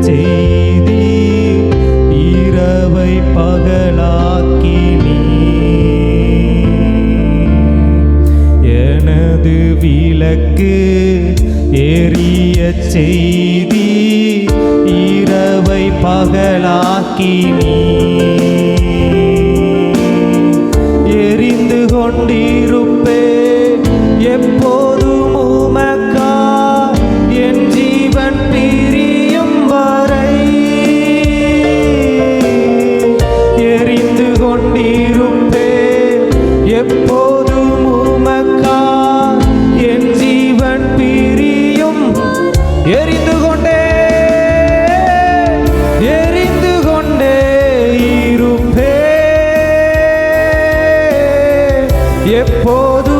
செய்தி இரவை பகலாக்கி நீ. எனது விளக்கு ஏறிய செய்தி இரவை எப்போது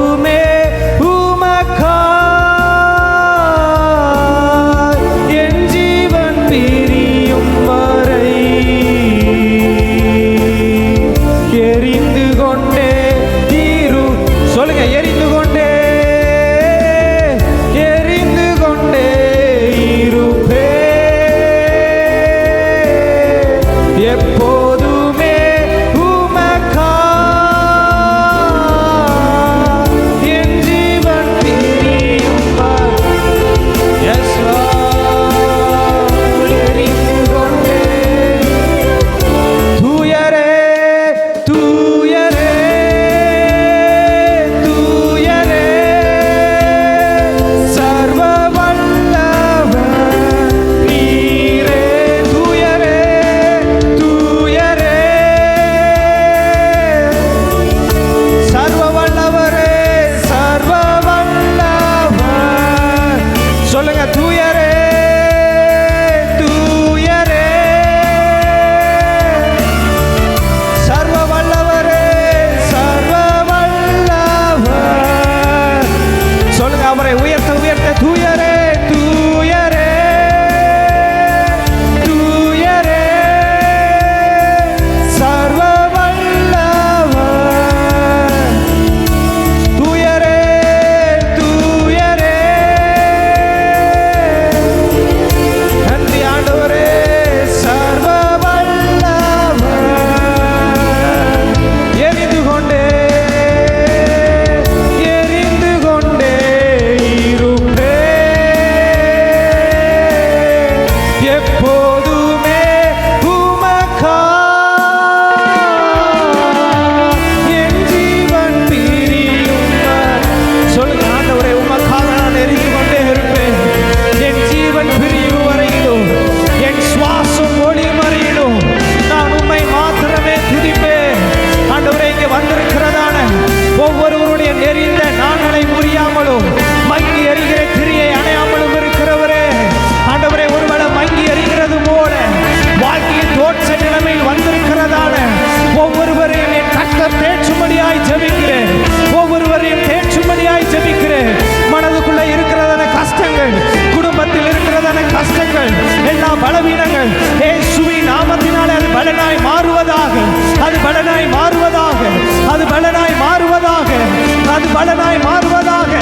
பலனாய் மாறுவதாக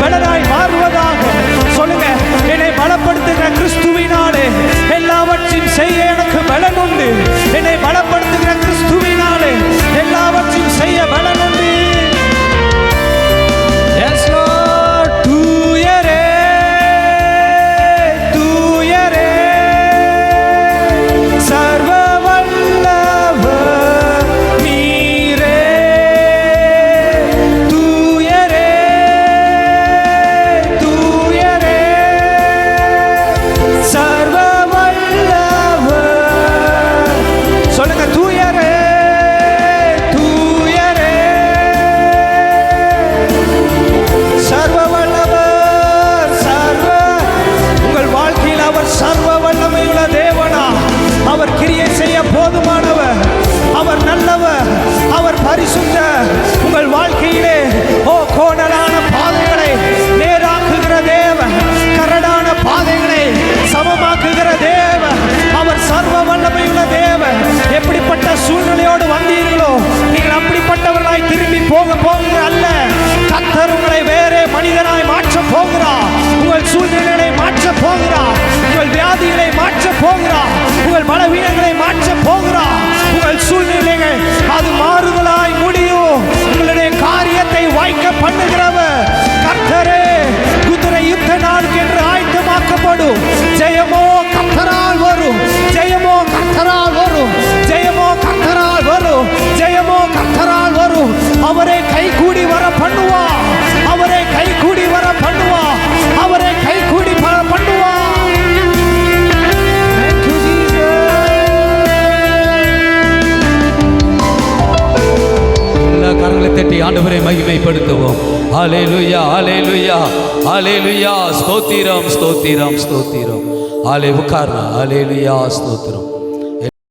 பலனாய் மாறுவதாக. சொல்லுங்க என்னை பலப்படுத்துகிற கிறிஸ்துவினாலே எல்லாவற்றையும் செய்ய எனக்கு பலன் உண்டு சூழ்நிலையோடு வந்தீர்களோ? நீங்கள் அப்படிப்பட்டவர்களாய் திரும்பி போக போகிறீர்கள் அல்ல. கத்தர் உங்களை வேறே மனிதனாய் மாற்ற போகிறார். உங்கள் சூழ்நிலைகளை மாற்ற போகிறார். உங்கள் வியாதிகளை மாற்ற போகிறார். உங்கள் பலவீனங்களை மாற்ற போகிறார். உங்கள் கரங்களை தட்டி ஆண்டவரை மகிமைப்படுத்துவோம். ஆலே லுயா ஆலே லுயா ஆலே லுயா ஸ்தோத்திரம் ஸ்தோத்திரம் ஸ்தோத்திரம். ஆலே உட்கார்னா ஆலே லுயா ஸ்தோத்திரம்.